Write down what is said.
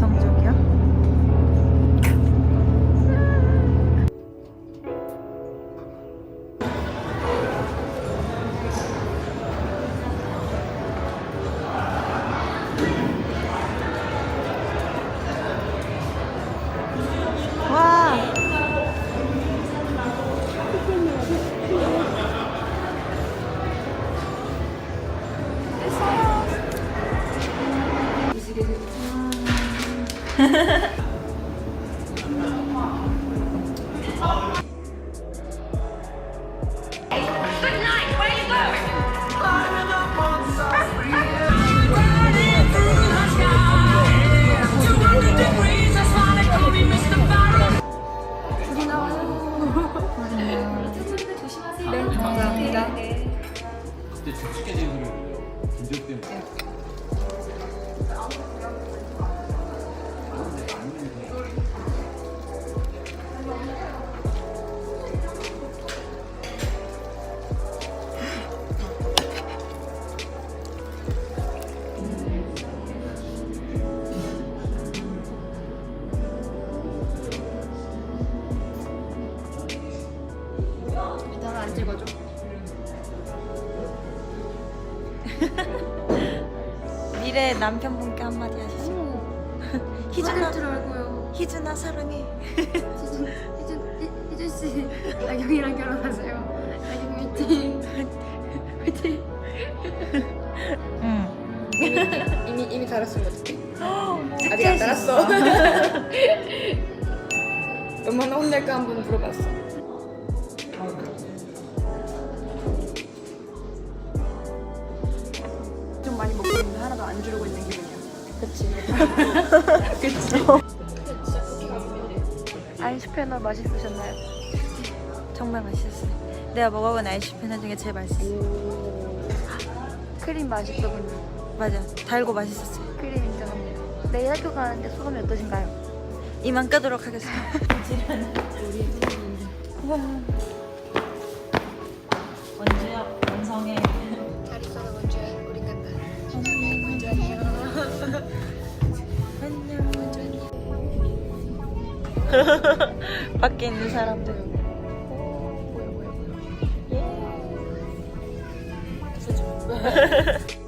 감성적 그때 죽게 되는 김정 때문에. 나는 안 찍어줘. 미래 남편분께 한마디 하시죠. 희준아, 줄 알고요. 희준아 사랑해. 희준, 희준, 희- 희준 씨, 나경이랑 결혼하세요. 나경 화이팅. 화이팅. 응. 이미 이미 달았으면 어떡해? 아직 안 달았어. 얼마나 혼날까 한번 물어봤어. 안 주려고 있는 기분이야. 그치. 그치. 아이스패너 맛있으셨나요? 정말 맛있었어요. 내가 먹어본 아이스패너 중에 제일 맛있었어요. 크림 맛있더군요. 맞아. 달고 맛있었어요. 크림 인정합니다. 내일 학교 가는데 소감이 어떠신가요? 이만 끄도록 하겠습니다. 와. 원주 밖에 있는 사람들. 예.